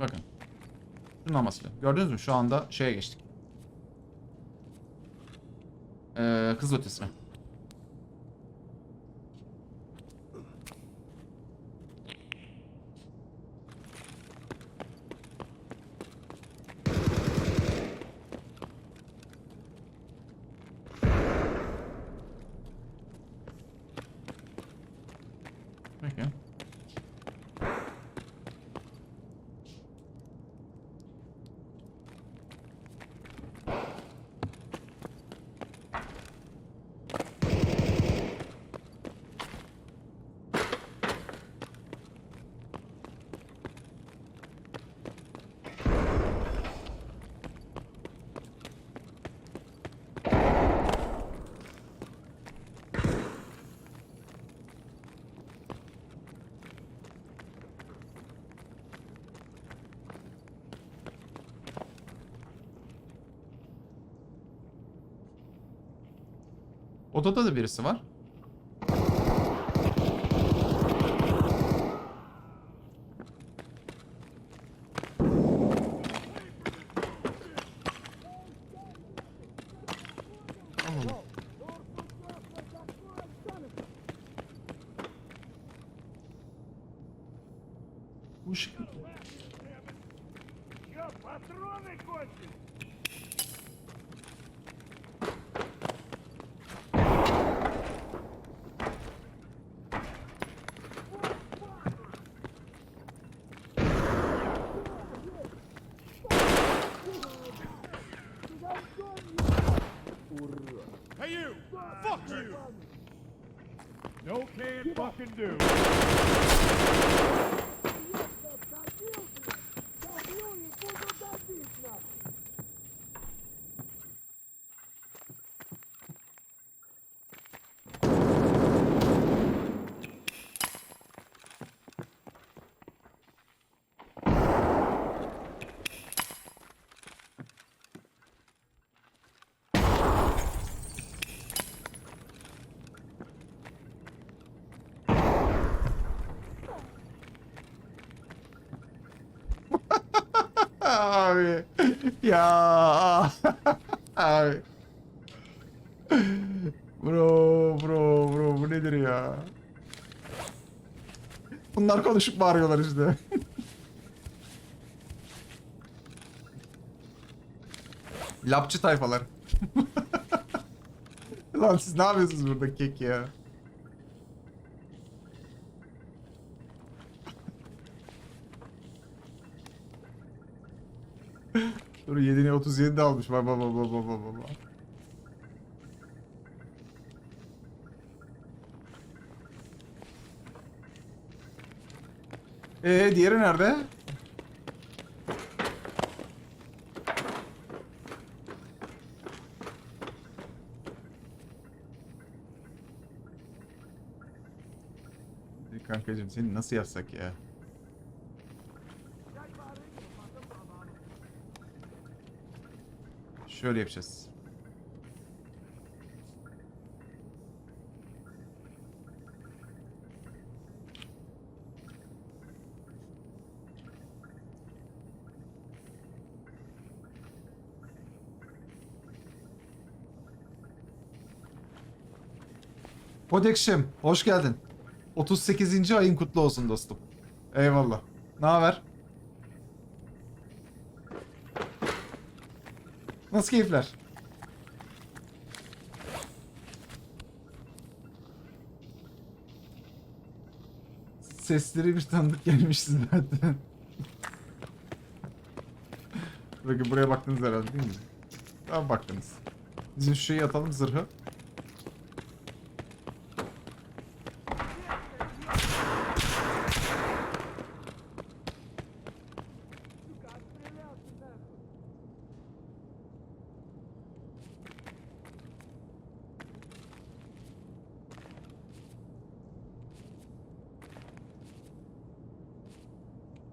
Bakın. Şunun olması. Gördünüz mü? Şu anda şeye geçtik. Ee, kız ötesi. Peki. Odada da birisi var. Allah. Bu ışık... Чё, патроны кончились? Fucking do. Abi. Ya. Abi. Bro, bro, bro bu nedir ya? Bunlar konuşup bağırıyorlar işte. Lapçı tayfalar. Lan siz ne yapıyorsunuz burada kek ya? Dur 7'ne 37 de almış. Baba baba baba baba. Ee diğeri nerede? Kankacım seni nasıl yapsak ya? Şöyle yapacağız. Kodekşim, hoş geldin. 38. ayın kutlu olsun dostum. Eyvallah. Ne haber? Nasıl keyifler? Sesleri bir tanıdık gelmişti zaten. Bakın buraya baktınız herhalde değil mi? Tamam baktınız. Bizim şu şeyi atalım zırhı.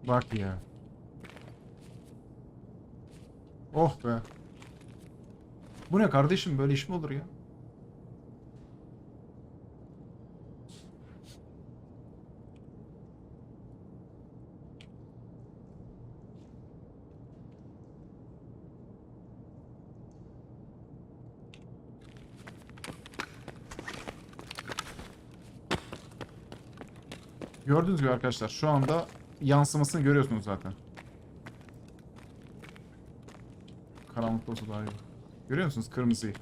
Bak ya. Oh be. Bu ne kardeşim böyle iş mi olur ya? Gördüğünüz gibi arkadaşlar şu anda yansımasını görüyorsunuz zaten. Karanlıkta olsa daha iyi. Görüyor musunuz kırmızıyı?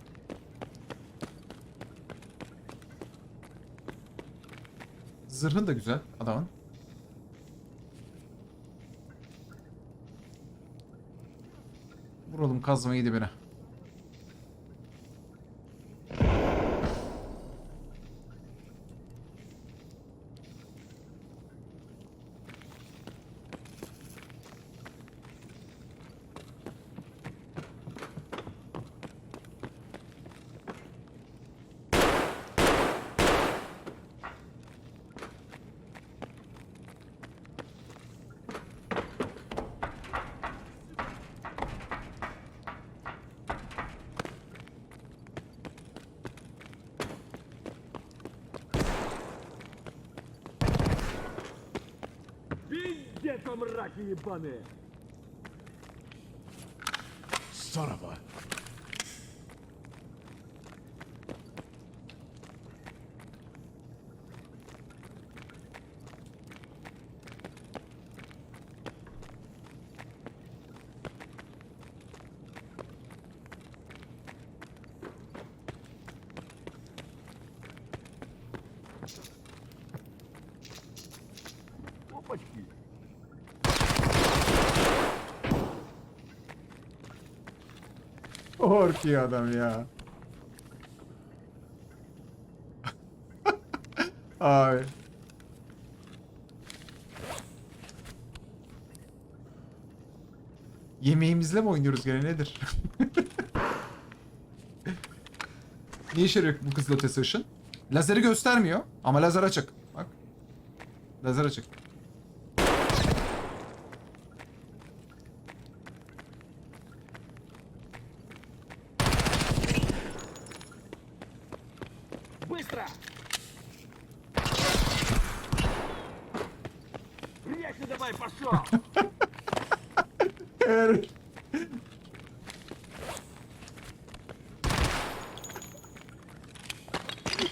Zırhın da güzel adamın. Vuralım kazmayı dibine. мрази ебаные! Сарова! Korkuyor adam ya. Abi. Yemeğimizle mi oynuyoruz gene nedir? ne işe yarıyor bu kızıl ötesi ışın? Lazeri göstermiyor ama lazer açık. Bak. Lazer açık. Быстро! Прячься давай, пошел! Evet.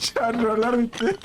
Şarjörler bitti.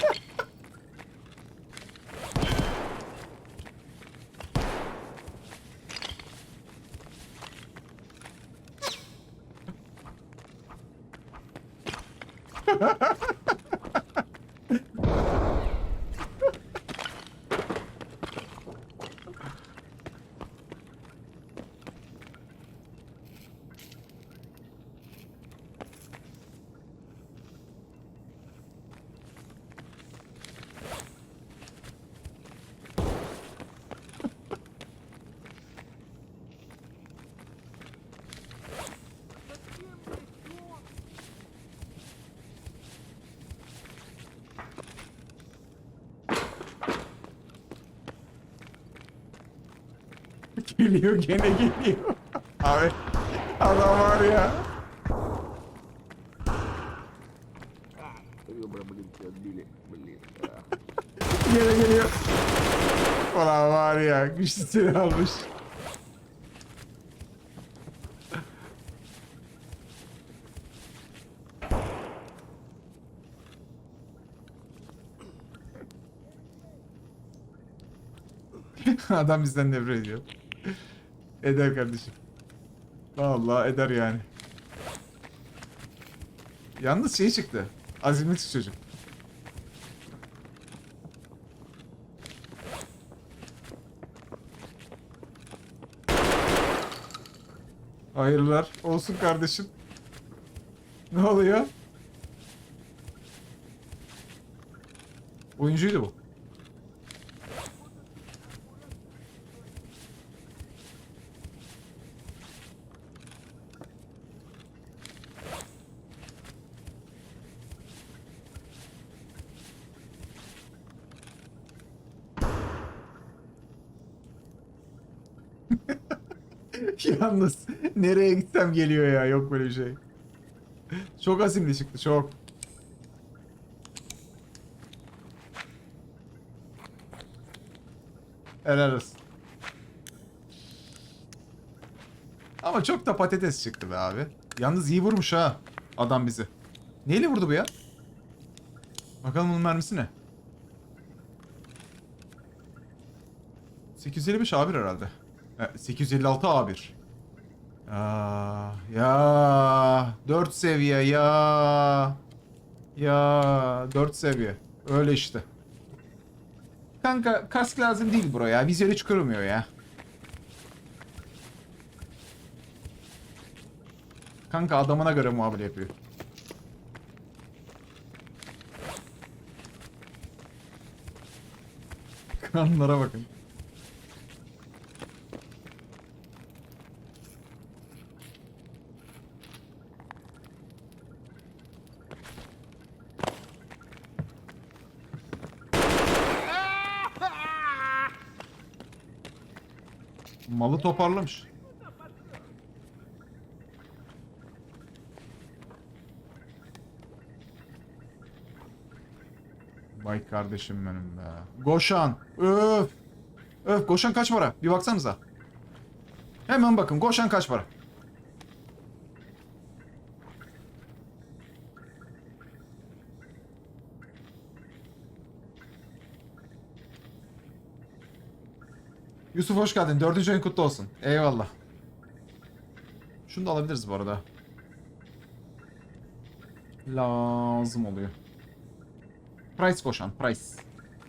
geliyor gene geliyor. Abi adam var ya. gene geliyor. Ulan var ya güçlü seni almış. Adam bizden nefret ediyor. Eder kardeşim. Vallahi eder yani. Yalnız şey çıktı. Azimli çocuk. Hayırlar olsun kardeşim. Ne oluyor? Oyuncuydu bu. Yalnız nereye gitsem geliyor ya yok böyle bir şey. Çok azimli çıktı çok. Helal olsun. Ama çok da patates çıktı be abi. Yalnız iyi vurmuş ha adam bizi. Neyle vurdu bu ya? Bakalım bunun mermisi ne? 855 A1 herhalde. E, 856 A1. Ya ya 4 seviye ya. Ya 4 seviye. Öyle işte. Kanka kask lazım değil buraya. Vizyon hiç kırmıyor ya. Kanka adamına göre muamele yapıyor. Kanlara bakın. Malı toparlamış. Vay kardeşim benim be. Goşan. Öf. Öf Goşan kaç para? Bir baksanıza. Hemen bakın Goşan kaç para? Yusuf hoş geldin. Dördüncü ayın kutlu olsun. Eyvallah. Şunu da alabiliriz bu arada. Lazım oluyor. Price koşan. Price.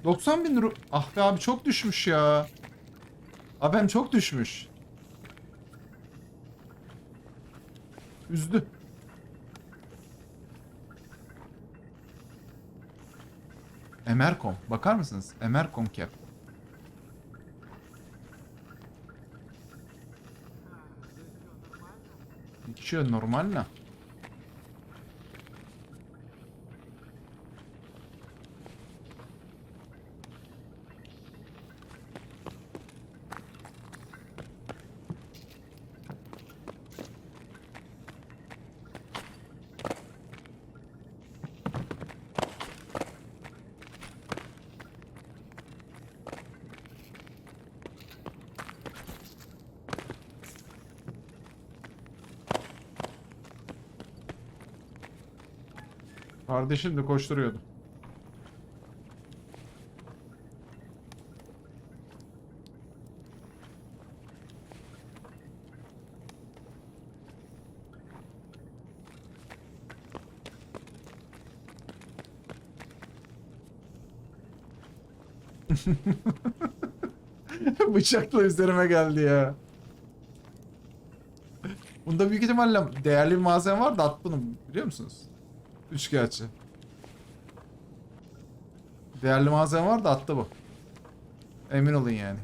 90 bin ru... Ah be abi çok düşmüş ya. Abim çok düşmüş. Üzdü. Emercom. Bakar mısınız? Emercom cap. Че, нормально? Kardeşim de koşturuyordu. Bıçakla üzerime geldi ya. Bunda büyük ihtimalle değerli bir malzeme var da at bunu biliyor musunuz? Üçkağıtçı. Değerli malzeme var da attı bu. Emin olun yani.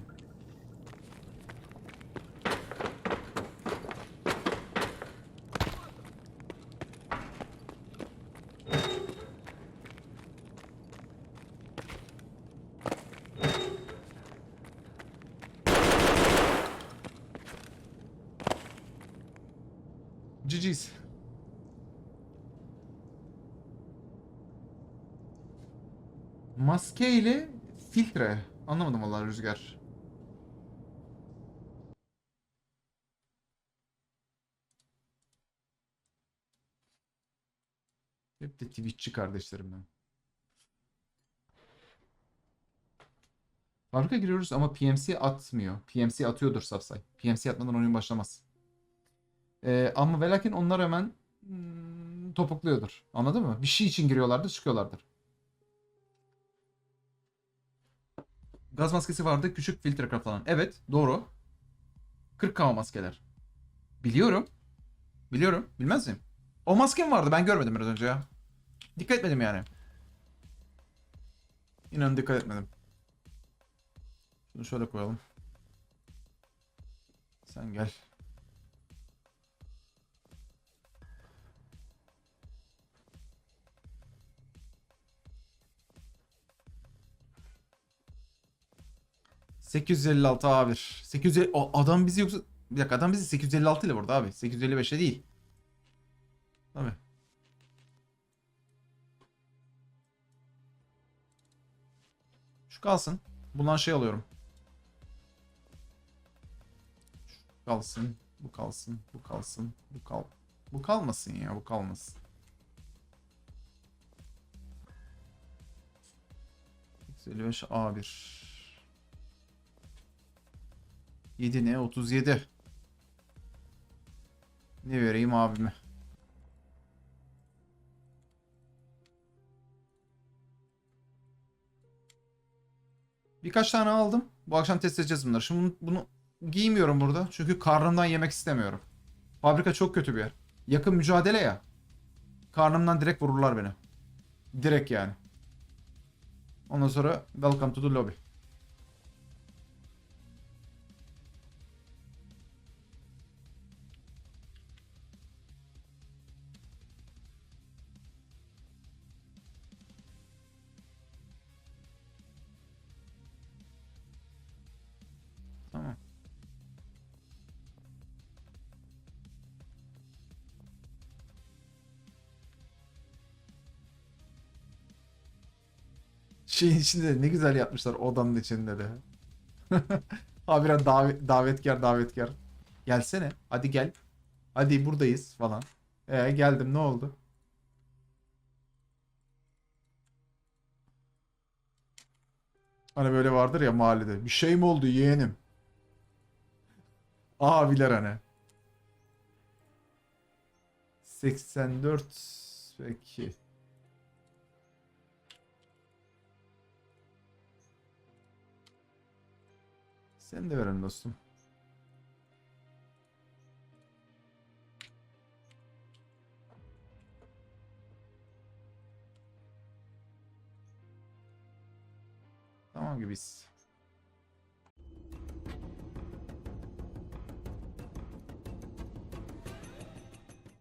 GG's. Maske ile filtre. Anlamadım vallahi Rüzgar. Hep de Twitch'çi kardeşlerimden. Fabrika giriyoruz ama PMC atmıyor. PMC atıyordur Safsay. PMC atmadan oyun başlamaz. Ee, ama ve lakin onlar hemen hmm, topukluyordur. Anladın mı? Bir şey için giriyorlardır, çıkıyorlardır. Gaz maskesi vardı. Küçük filtre falan. Evet. Doğru. 40 kava maskeler. Biliyorum. Biliyorum. Bilmez miyim? O maskem vardı. Ben görmedim biraz önce ya. Dikkat etmedim yani. İnanın dikkat etmedim. Şunu şöyle koyalım. Sen gel. ...856 A1. 850... O adam bizi yoksa... Bir dakika adam bizi 856 ile vurdu abi. 855'e değil. Tabii. Şu kalsın. Bundan şey alıyorum. Şu kalsın. Bu kalsın. Bu kalsın. Bu kal. Bu kalmasın ya. Bu kalmasın. %55 A1. 7 ne? 37. Ne vereyim abime? Birkaç tane aldım. Bu akşam test edeceğiz bunları. Şimdi bunu, bunu giymiyorum burada. Çünkü karnımdan yemek istemiyorum. Fabrika çok kötü bir yer. Yakın mücadele ya. Karnımdan direkt vururlar beni. Direkt yani. Ondan sonra welcome to the lobby. Şeyin içinde ne güzel yapmışlar odanın içinde de. Habire davet, davetkar davetkar. Gelsene. Hadi gel. Hadi buradayız falan. Ee geldim ne oldu? Hani böyle vardır ya mahallede. Bir şey mi oldu yeğenim? Abiler hani. 84 peki. Sen de verin dostum. Tamam gibiyiz.